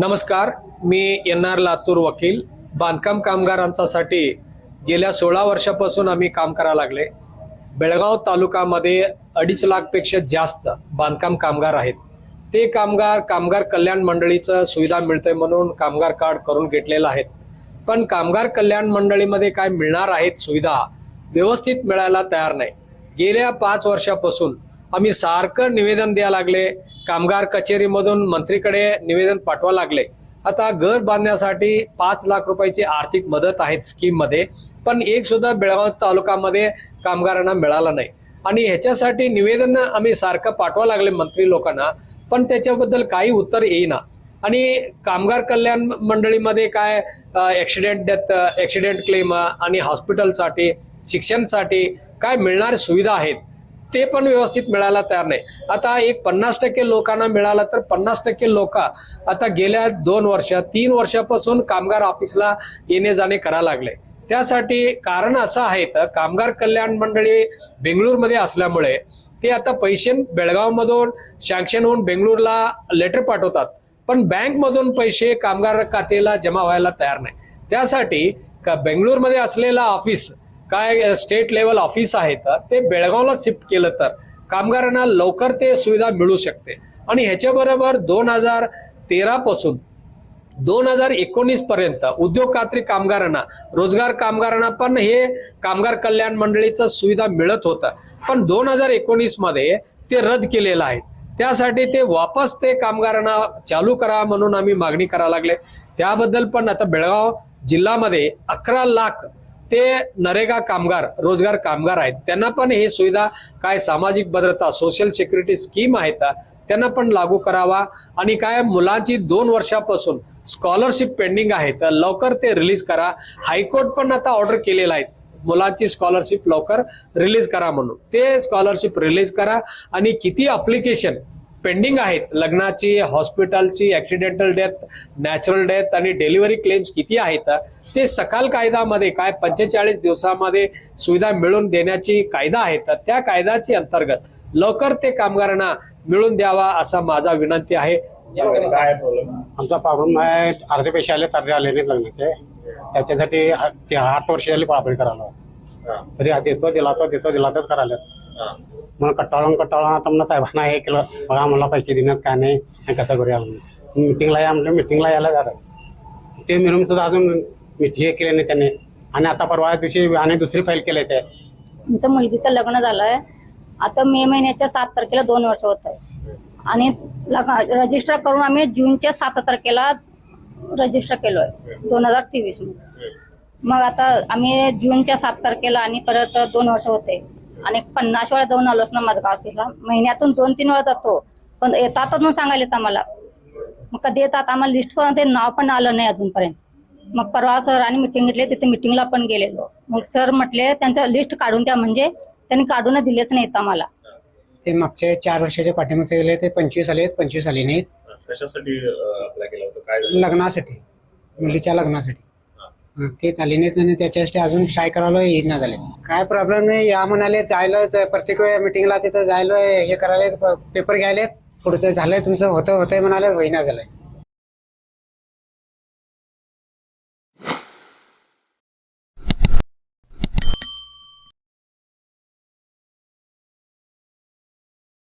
नमस्कार मी N R Latur वकील. बांधकाम कामगारांच्यासाठी गेल्या सोळा वर्षापासून आम्ही काम करायला लागले. बेळगाव तालुक्यामध्ये अडीच लाखपेक्षा जास्त बांधकाम कामगार आहेत. ते कामगार कामगार कल्याण मंडळीचं सुविधा मिळते म्हणून कामगार कार्ड करून घेतलेलं आहेत. पण कामगार कल्याण मंडळीमध्ये काय मिळणार आहेत सुविधा व्यवस्थित मिळायला तयार नाही. गेल्या पाच वर्षापासून आम्ही सारखं निवेदन द्यायला लागले. कामगार कचेरीमधून मंत्रीकडे निवेदन पाठवा लागले. आता घर बांधण्यासाठी पाच लाख रुपयाची आर्थिक मदत आहेत स्कीममध्ये पण एक सुद्धा बेळगाव तालुक्यामध्ये कामगारांना मिळाला नाही. आणि ह्याच्यासाठी निवेदन आम्ही सारखं पाठवा लागले मंत्री लोकांना पण त्याच्याबद्दल काही उत्तर येईना. आणि कामगार कल्याण मंडळीमध्ये काय ॲक्सिडेंट डेथ ॲक्सिडेंट क्लेम आणि हॉस्पिटलसाठी शिक्षणसाठी काय मिळणाऱ्या सुविधा आहेत? ते पण व्यवस्थित मिळायला तयार नाही. आता एक पन्नास टक्के लोकांना मिळाला तर पन्नास टक्के लोक आता गेल्या दोन वर्ष तीन वर्षापासून कामगार ऑफिसला येणे जाणे करायला लागले. त्यासाठी कारण असं आहे तर कामगार कल्याण मंडळी बेंगळूरमध्ये असल्यामुळे ते आता पैसे बेळगावमधून सँक्शन होऊन बेंगळूरला लेटर पाठवतात. पण बँकमधून पैसे कामगार खात्याला जमा व्हायला तयार नाही. त्यासाठी का बेंगळूरमध्ये असलेला ऑफिस काय स्टेट लेवल ऑफिस आहे तर ते बेळगावला शिफ्ट केलं तर कामगारांना लवकर ते सुविधा मिळू शकते. आणि ह्याच्याबरोबर दोन हजार तेरा पासून दोन हजार एकोणीस पर्यंत उद्योग खात्री कामगारांना रोजगार कामगारांना पण हे कामगार कल्याण मंडळीचं सुविधा मिळत होतं. पण दोन हजार एकोणीसमध्ये ते रद्द केलेलं आहे. त्यासाठी ते वापस ते कामगारांना चालू करा म्हणून आम्ही मागणी करायला लागले. त्याबद्दल पण आता बेळगाव जिल्ह्यामध्ये अकरा लाख ते नरेगा कामगार रोजगार कामगार आहेत. त्यांना पण हे सुविधा काय सामाजिक भद्रता सोशल सिक्युरिटी स्कीम आहेत त्यांना पण लागू करावा. आणि काय मुलांची दोन वर्षापासून स्कॉलरशिप पेंडिंग आहे तर लवकर ते रिलीज करा. हायकोर्ट पण आता ऑर्डर केलेला आहे. मुलांची स्कॉलरशिप लवकर रिलीज करा म्हणून. ते स्कॉलरशिप रिलीज करा आणि किती अप्लिकेशन पेंडिंग आहेत. लग्नाची हॉस्पिटलची ऍक्सिडेंटल डेथ नॅचरल डेथ आणि डिलिव्हरी क्लेम्स किती आहेत? ते सकाल कायद्यामध्ये काय पंचेचाळीस दिवसामध्ये सुविधा मिळवून देण्याची कायदा आहे तर त्या कायद्याची अंतर्गत लवकर ते कामगारांना मिळून द्यावा असा माझा विनंती आहे. काय प्रॉब्लेम आमचा प्रॉब्लेम आहे अर्धे पैसे आले अर्धे आले नाहीत लग्नाचे. त्याच्यासाठी ते आठ वर्ष झाली पळापळी करायला तरी देतो दिला तो देतो दिला तर करायला. मग कट्टाळून कटाळून आता म्हणून साहेबांना हे केलं. बघा मला पैसे देण्यात काय नाही कसं करूया म्हणून. मिटिंगला या म्हणजे मिटिंगला यायला झालं. ते मिळून सुद्धा अजून मिठी हे केले नाही त्याने. आणि आता परवा दिवशी आणि दुसरी फाईल केली ते. आमच्या मुलगीचं लग्न झालंय. आता मे महिन्याच्या सात तारखेला दोन वर्ष होत आहे. आणि रजिस्टर करून आम्ही जूनच्या सात तारखेला रजिस्टर केलो आहे दोन हजार तेवीस मग आता आम्ही जूनच्या सात तारखेला आणि परत दोन वर्ष होते. आणि पन्नास वेळा जाऊन आलोच ना माझ्या ऑफिसला महिन्यातून दोन तीन वेळा जातो. पण येतातच म्हणून सांगायला येत आम्हाला. मग कधी येतात? आम्हाला लिस्ट पण ते नाव पण आलं नाही अजूनपर्यंत. मग परवा सर आणि मिटिंग घेतली तिथे मिटिंगला पण गेलेलो. मग सर म्हटले त्यांचं लिस्ट काढून द्या म्हणजे त्यांनी काढून दिलेच नाहीत आम्हाला. ते मागच्या चार वर्षाच्या पाठीमागचे गेले ते पंचवीस आले पंचवीस आले नाहीत. कशासाठी अप्लाय केलं होतं? काय झालं? लग्नासाठी. मुलीच्या लग्नासाठी. ते चालले आले नाहीत आणि त्याच्यासाठी अजून ट्राय करायला येईना झाले. काय प्रॉब्लेम नाही या म्हणाले जायला प्रत्येक वेळा मिटिंगला तिथं जायला हे करायला पेपर घ्यायले पुढचं झालंय तुमचं होतं होतंय म्हणाले होईना झालंय.